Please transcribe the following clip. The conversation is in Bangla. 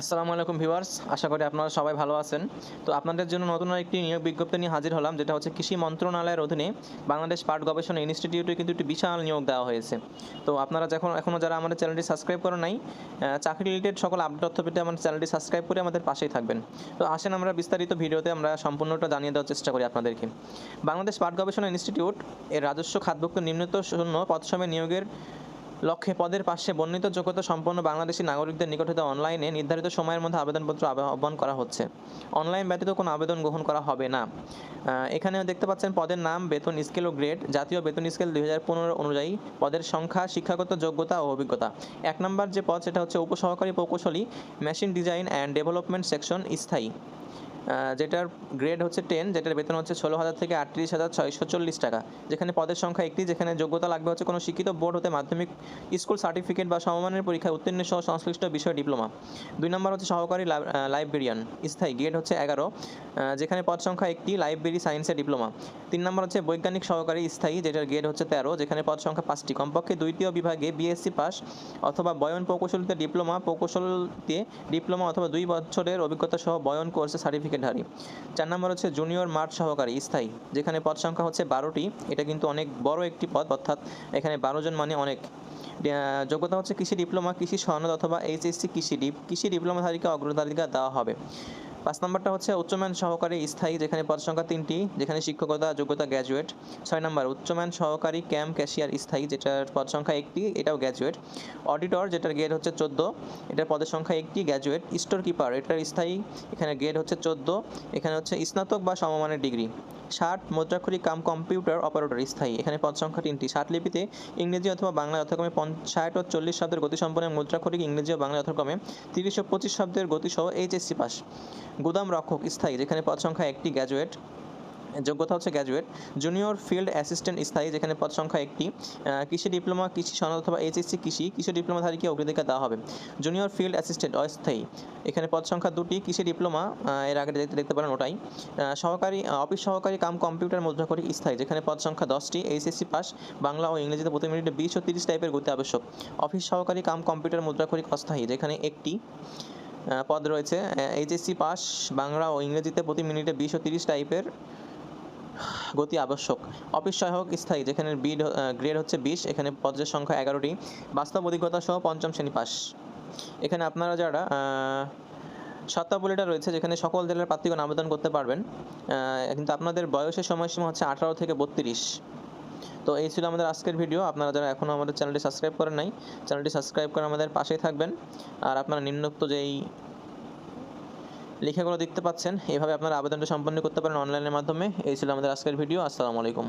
আসসালামু আলাইকুম ভিউয়ার্স, আশা করি আপনারা সবাই ভালো আছেন। তো আপনাদের জন্য নতুন একটি নিয়োগ বিজ্ঞপ্তি নিয়ে হাজির হলাম, যেটা হচ্ছে কৃষি মন্ত্রণালয়ের অধীনে বাংলাদেশ পাট গবেষণা ইনস্টিটিউটে কিন্তু একটি বিশাল নিয়োগ দেওয়া হয়েছে। তো আপনারা যখন এখনও যারা আমাদের চ্যানেলটি সাবস্ক্রাইব করেন নাই চাকরি রিলেটেড সকল আপডেট তথ্য পেতে আমাদের চ্যানেলটি সাবস্ক্রাইব করে আমাদের পাশেই থাকবেন। তো আসেন আমরা বিস্তারিত ভিডিওতে আমরা সম্পূর্ণটা জানিয়ে দেওয়ার চেষ্টা করি আপনাদেরকে। বাংলাদেশ পাট গবেষণা ইনস্টিটিউট এর রাজস্ব খাতভুক্ত নিম্নত শূন্য পদসময় নিয়োগের লক্ষ্যে পদের পাশে বর্ণিত যোগ্যতা সম্পন্ন বাংলাদেশি নাগরিকদের নিকট হতে অনলাইনে নির্ধারিত সময়ের মধ্যে আবেদনপত্র আবে- আহ্বান করা হচ্ছে। অনলাইন ব্যতীত কোনো আবেদন গ্রহণ করা হবে না। এখানে দেখতে পাচ্ছেন পদের নাম, বেতন, স্কেল ও গ্রেড, জাতীয় বেতন স্কেল দুই হাজার পনেরো অনুযায়ী পদের সংখ্যা, শিক্ষাগত যোগ্যতা ও অভিজ্ঞতা। এক নম্বর যে পদ, সেটা হচ্ছে উপসহকারী প্রকৌশলী, machine design and development section স্থায়ী। যেটার গ্রেড হচ্ছে টেন যেটার বেতন হচ্ছে ষোলো হাজার থেকে আটত্রিশ হাজার ছয়শো চল্লিশ টাকা। যেখানে পদের সংখ্যা একটি, যেখানে যোগ্যতা লাগবে হচ্ছে কোনো শিক্ষিত বোর্ড হতে মাধ্যমিক স্কুল সার্টিফিকেট বা সমমানের পরীক্ষায় উত্তীর্ণ সহ সংশ্লিষ্ট বিষয় ডিপ্লোমা দুই নম্বর হচ্ছে সহকারী লাইব- লাইব্রেরিয়ান স্থায়ী গ্রেড হচ্ছে এগারো যেখানে পদ সংখ্যা একটি লাইব্রেরি সায়েন্সের ডিপ্লোমা তিন নম্বর হচ্ছে বৈজ্ঞানিক সহকারী, স্থায়ী, যেটার গ্রেড হচ্ছে তেরো, যেখানে পদ সংখ্যা পাঁচটি। কমপক্ষে দ্বিতীয় বিভাগে বিএসসি পাস অথবা বয়ন প্রকৌশলীতে ডিপ্লোমা প্রকৌশলতে ডিপ্লোমা অথবা দুই বছরের অভিজ্ঞতা সহ বয়ন কোর্সে সার্টিফিকেটধারী চার নম্বর হচ্ছে জুনিয়র মাঠ সহকারী, স্থায়ী, যেখানে পদ সংখ্যা হচ্ছে বারোটি। এটা কিন্তু অনেক বড় একটি পদ, অর্থাৎ এখানে বারো জন মানে অনেক। যোগ্যতা হচ্ছে কৃষি ডিপ্লোমা, কৃষি সনদ অথবা এইচএসসি কৃষি ডিপ, কৃষি ডিপ্লোমাধারীকে অগ্রাধিকার দেওয়া হবে। পাঁচ নম্বরটা হচ্ছে উচ্চমান সহকারী স্থায়ী, যেখানে পদ সংখ্যা তিনটি, যেখানে শিক্ষকতা, যোগ্যতা গ্র্যাজুয়েট ছয় নম্বর, উচ্চমান সহকারী ক্যাম্প ক্যাশিয়ার স্থায়ী, যেটার পদ সংখ্যা একটি, এটাও গ্র্যাজুয়েট অডিটর যেটার গ্রেড হচ্ছে চোদ্দ, এটার পদের সংখ্যা একটি গ্র্যাজুয়েট স্টোর কিপার এটার স্থায়ী, এখানে গ্রেড হচ্ছে চোদ্দ, এখানে হচ্ছে স্নাতক বা সমমানের ডিগ্রি ষাট মুদ্রাক্ষরিক কাম কম্পিউটার অপারেটর স্থায়ী। এখানে পদ সংখ্যা তিনটি। ষাট লিপিতে ইংরেজি অথবা বাংলা যথাক্রমে ষাট ও চল্লিশ শব্দের গতিসম্পন্ন মুদ্রাক্ষরিক ইংরেজি ও বাংলা যথাক্রমে তিরিশ ও পঁচিশ শব্দের গতিসহ এইচএসসি পাস। গুদাম রক্ষক স্থায়ী, যেখানে পদ সংখ্যা একটি, গ্র্যাজুয়েট। যোগ্যতা হচ্ছে গ্র্যাজুয়েট জুনিয়র ফিল্ড অ্যাসিস্ট্যান্ট স্থায়ী, যেখানে পদ সংখ্যা একটি কৃষি ডিপ্লোমা কৃষি সনদ অথবা এইচএসসি কৃষি কৃষি ডিপ্লোমাধারীকে অগ্রাধিকার দেওয়া হবে? জুনিয়র ফিল্ড অ্যাসিস্ট্যান্ট অস্থায়ী, এখানে পদ সংখ্যা দুটি, কৃষি ডিপ্লোমা এর আগে দেখতে দেখতে পারেন ওটাই সহকারী অফিস সহকারী কাম কম্পিউটার মুদ্রাক্ষরিক স্থায়ী, যেখানে পদ সংখ্যা দশটি এইচএসসি পাস বাংলা ও ইংরেজিতে প্রতি মিনিটে বিশ ও তিরিশ টাইপের গতি আবশ্যক। অফিস সহকারী কাম কম্পিউটার মুদ্রাক্ষরিক অস্থায়ী, যেখানে একটি পদ রয়েছে এইচএসসি পাস বাংলা ও ইংরেজিতে প্রতি মিনিটে বিশ ও তিরিশ টাইপের গতি আবশ্যক। অফিস সহায়ক স্থায়ী যেখানে বিড গ্রেড হচ্ছে বিশ এখানে পদের সংখ্যা এগারোটি। বাস্তব অভিজ্ঞতা সহ পঞ্চম শ্রেণি পাস এখানে আপনারা যারা আহ, সত্তাবলীটা রয়েছে যেখানে সকল জেলার প্রার্থীগণ আবেদন করতে পারবেন কিন্তু আপনাদের বয়সের সময়সীমা হচ্ছে আঠারো থেকে বত্রিশ। তো এই ছিল আমাদের আজকের ভিডিও। আপনারা যারা এখনও আমাদের চ্যানেলটি সাবস্ক্রাইব করেন নাই চ্যানেলটি সাবস্ক্রাইব করে আমাদের পাশেই থাকবেন। আর আপনারা নিম্নোক্ত যেই লেখাগুলো দেখতে পাচ্ছেন। এভাবে আপনারা আবেদনটা সম্পন্ন করতে পারেন অনলাইনের মাধ্যমে। এই ছিল আমাদের আজকের ভিডিও। আসসালামু আলাইকুম।